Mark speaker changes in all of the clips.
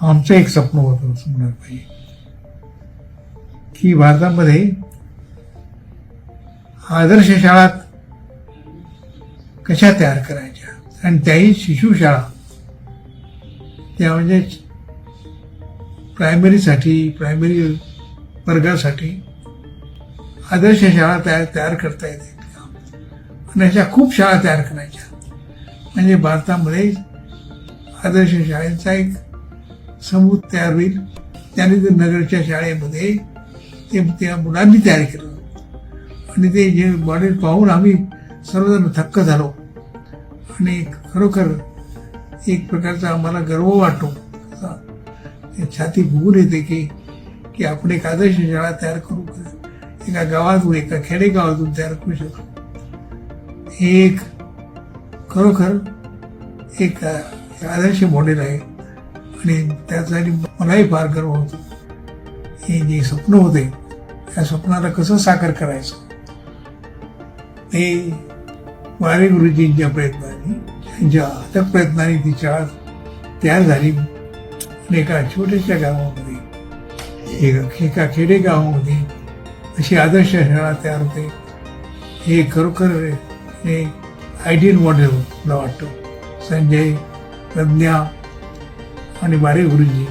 Speaker 1: आमचं एक स्वप्न होतं असं म्हणायला पाहिजे की भारतामध्ये आदर्श शाळा कशा तयार करायच्या? आणि त्याही शिशुशाळा त्या म्हणजे प्रायमरीसाठी प्रायमरी वर्गासाठी आदर्श शाळा तयार तयार करता येते. आणि अशा खूप शाळा तयार करायच्या. म्हणजे भारतामध्ये आदर्श शाळेचा एक समूह तयार होईल. त्याने ते नगरच्या शाळेमध्ये ते त्या मुलांनी तयार केलं. आणि ते जे मॉडेल पाहून आम्ही सर्वजण थक्क झालो. आणि खरोखर एक प्रकारचा आम्हाला गर्व वाटतो. असा छाती फुगून येते की की आपण एक आदर्श शाळा तयार करू. एका गावातून एका खेडेगावातून तयार करू शकतो. हे एक खरोखर एक आदर्श मॉडेल आहे. आणि त्यासाठी मलाही फार गर्व होतो. हे जे स्वप्न होते त्या स्वप्नाला कसं साकार करायचं? हे वारे गुरुजींच्या प्रयत्नाने त्यांच्या अथक प्रयत्नाने ती शाळा तयार झाली. आणि एका छोट्याशा गावामध्ये एका खेडेगावामध्ये अशी आदर्श शाळा तयार होते. हे खरोखर हे आयडियल मॉडेल मला वाटतं. संजय प्रज्ञा आणि बारे गुरुजी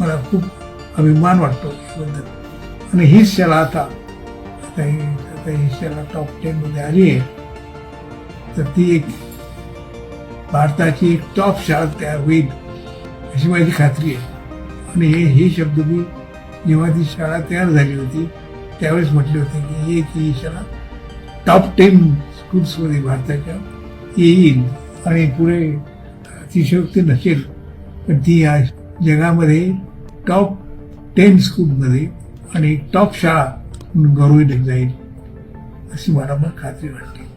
Speaker 1: मला खूप अभिमान वाटतो याबद्दल. आणि हीच शाळा आता आता ही आता ही शाळा टॉप टेनमध्ये आली आहे. तर ती एक भारताची एक टॉप शाळा तयार होईल अशी माझी खात्री आहे. आणि हे हे शब्द मी जेव्हा ती शाळा तयार झाली होती त्यावेळेस म्हटले होते की हे ही शाळा टॉप टेन स्कूल्समध्ये भारताच्या येईल आणि पुढे अतिशयोक्ती नसेल. पण ती या जगामध्ये टॉप टेन स्कूलमध्ये आणि टॉप शाळा म्हणून गौरविली जाईल अशी मला मग खात्री वाटते.